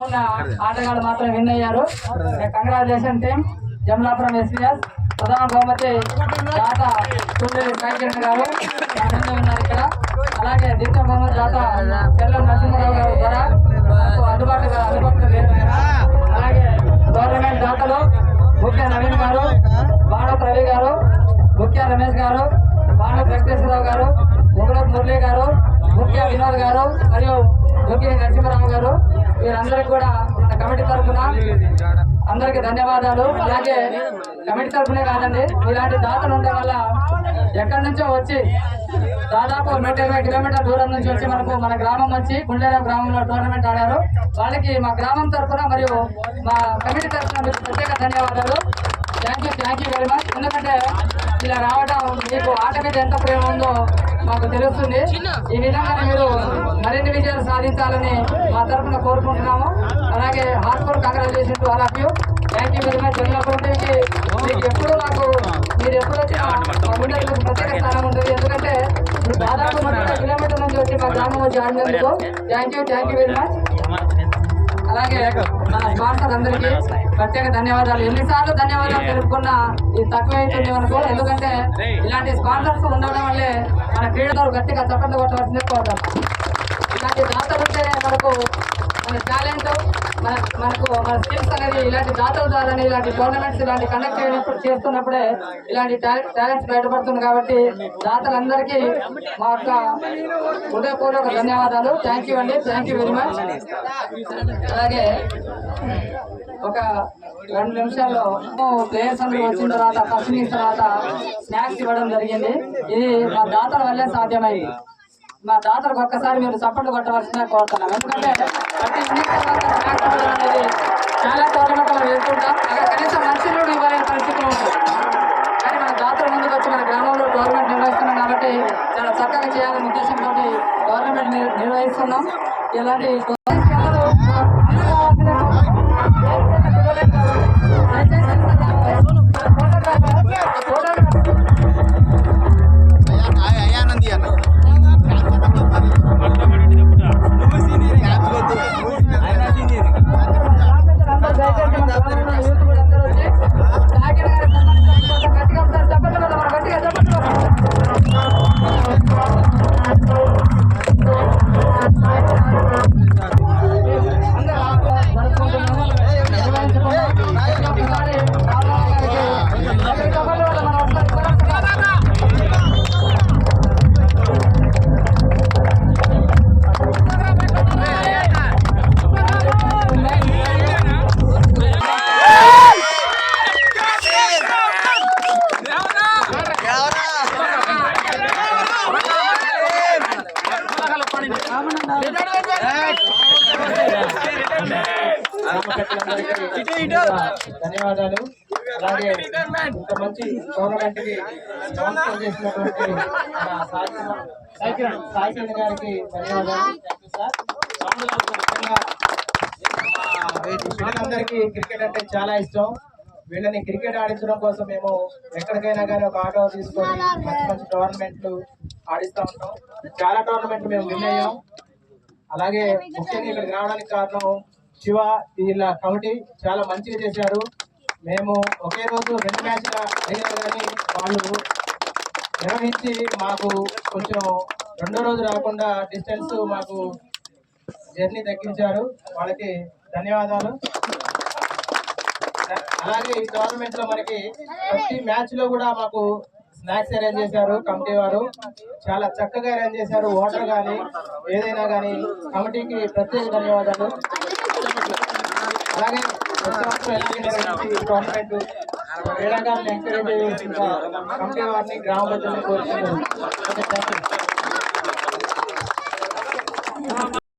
ఉన్న ఆటగాళ్ళు మాత్రం విన్ అయ్యారు. Congratulation team Jamalapuram SPS. ప్రధాన బహుమతి దాత సూర్యుడు గారు. ఉన్నారు ఇక్కడ. అలాగే ద్వితీయ బహుమతి దాత తెల్లం నరసింహరావు గారు ద్వారా అందుబాటులో అందుబాటులో ఆయన. అలాగే గవర్నమెంట్ దాతలు ముఖ్య నవీన్ గారు బాణ రవి గారు ముఖ్య రమేష్ గారు బాణ వెంకటేశ్వరరావు గారు ముగ్గురపు మురళి గారు ముఖ్య వినోద్ గారు మరియు ముఖ్య నరసింహరావు గారు. వీరందరికీ కూడా మన కమిటీ తరఫున అందరికీ ధన్యవాదాలు. అలాగే కమిటీ తరఫునే కాదండి ఇలాంటి దాతలు ఉండడం వల్ల ఎక్కడి నుంచో వచ్చి దాదాపు నూట ఇరవై కిలోమీటర్ దూరం నుంచి వచ్చి మనకు మన గ్రామం వచ్చి గుండెల గ్రామంలో టోర్నమెంట్ ఆడారు. వాళ్ళకి మా గ్రామం తరఫున మరియు మా కమిటీ తరఫున మీకు ప్రత్యేక ధన్యవాదాలు. Thank you thank you very much ఎందుకంటే ఇలా రావడం మీకు ఆట మీద ఎంత ప్రేమ ఉందో మాకు తెలుస్తుంది. ఈ విధంగా మీరు మరిన్ని విజయాలు సాధించాలని మా తరఫున కోరుకుంటున్నాము. అలాగే heartful congratulation to all of you. Thank you very much జన్మపురంకి మీకు ఎప్పుడు మాకు మీరు ఎప్పుడు వచ్చినా మా గుండెలకు ప్రత్యేక స్థానం ఉంటుంది. ఎందుకంటే దాదాపు ముప్పై కిలోమీటర్ల నుంచి వచ్చి మా గ్రామం వచ్చి ఆడినందుకు thank you thank you very much అలాగే మన స్పాన్సర్ అందరికీ ప్రత్యేక ధన్యవాదాలు. ఎన్నిసార్లు ధన్యవాదాలు తెలుపుకున్నా ఇది తక్కువ అవుతుంది మనకు ఎందుకంటే ఇలాంటి స్పాన్సర్స్ ఉండడం వల్లే మన క్రీడలు గట్టిగా చప్పట్లు కొట్టవలసిందే కోరుతాం ఇలాంటి దాతలు ఉంటేనే మనకు మన టాలెంట్ మన మనకు మన స్కిల్స్ అనేది ఇలాంటి దాతల ద్వారానే ఇలాంటి టోర్నమెంట్స్ ఇలాంటి కండక్ట్ చేయనప్పుడు చేస్తున్నప్పుడే ఇలాంటి టాలెంట్స్ బయటపడుతుంది కాబట్టి దాతలందరికీ మా యొక్క హృదయపూర్వక ధన్యవాదాలు. థ్యాంక్ యూ అండి. థ్యాంక్ యూ వెరీ మచ్ అలాగే ఒక రెండు నిమిషాల్లో ప్లేయర్స్ అందరూ వచ్చిన తర్వాత ఫస్ట్ తర్వాత స్నాక్స్ ఇవ్వడం జరిగింది. ఇది మా దాతల వల్లే సాధ్యమైంది. మా తాతలకు ఒక్కసారి మీరు చప్పట్లు కొట్టవలసిందే కోరుతున్నాం. ఎందుకంటే ప్రతి అనేది చాలా టోర్నమెంట్లో వేసుకుంటాం కనీసం మంచినీళ్ళు ఇవ్వలేని పరిస్థితి ఉంటుంది కానీ మన జాతర ముందుకు వచ్చి మన గ్రామంలో గవర్నమెంట్ నిర్వహిస్తున్నాం కాబట్టి చాలా చక్కగా చేయాలనే ఉద్దేశంతో గవర్నమెంట్ నిర్వహిస్తున్నాం. ఇలాంటి ధన్యవాదాలు అలాగే ఇంత మంచి టోర్నమెంట్కి స్పాన్సర్ చేసినటువంటి సాయి సాయి కిరణ్ గారికి ధన్యవాదాలు థ్యాంక్ యూ సార్ అందరికీ క్రికెట్ అంటే చాలా ఇష్టం. వీళ్ళని క్రికెట్ ఆడించడం కోసం మేము ఎక్కడికైనా కానీ ఒక ఆటో తీసుకొని మంచి మంచి టోర్నమెంట్లు ఆడిస్తూ ఉంటాం. చాలా టోర్నమెంట్లు మేము విన్ అయ్యాం. అలాగే ముఖ్యంగా ఇక్కడికి రావడానికి కారణం శివ వీళ్ళ కమిటీ చాలా మంచిగా చేశారు. మేము ఒకే రోజు రెండు మ్యాచ్ల అయినా కానీ వాళ్ళు నిర్వహించి మాకు కొంచెం రెండో రోజు రాకుండా డిస్టెన్స్ మాకు జర్నీ తగ్గించారు. వాళ్ళకి ధన్యవాదాలు. అలాగే ఈ టోర్నమెంట్లో మనకి ప్రతి మ్యాచ్లో కూడా మాకు స్నాక్స్ అరేంజ్ చేశారు కమిటీ వారు. చాలా చక్కగా అరేంజ్ చేశారు. వాటర్ కానీ ఏదైనా కానీ కమిటీకి ప్రత్యేక ధన్యవాదాలు. అలాగే టోర్నమెంట్ క్రీడాకారులను ఎంకరేజ్ కమిటీ వారిని గ్రామ ప్రజలను కోరుతున్నాను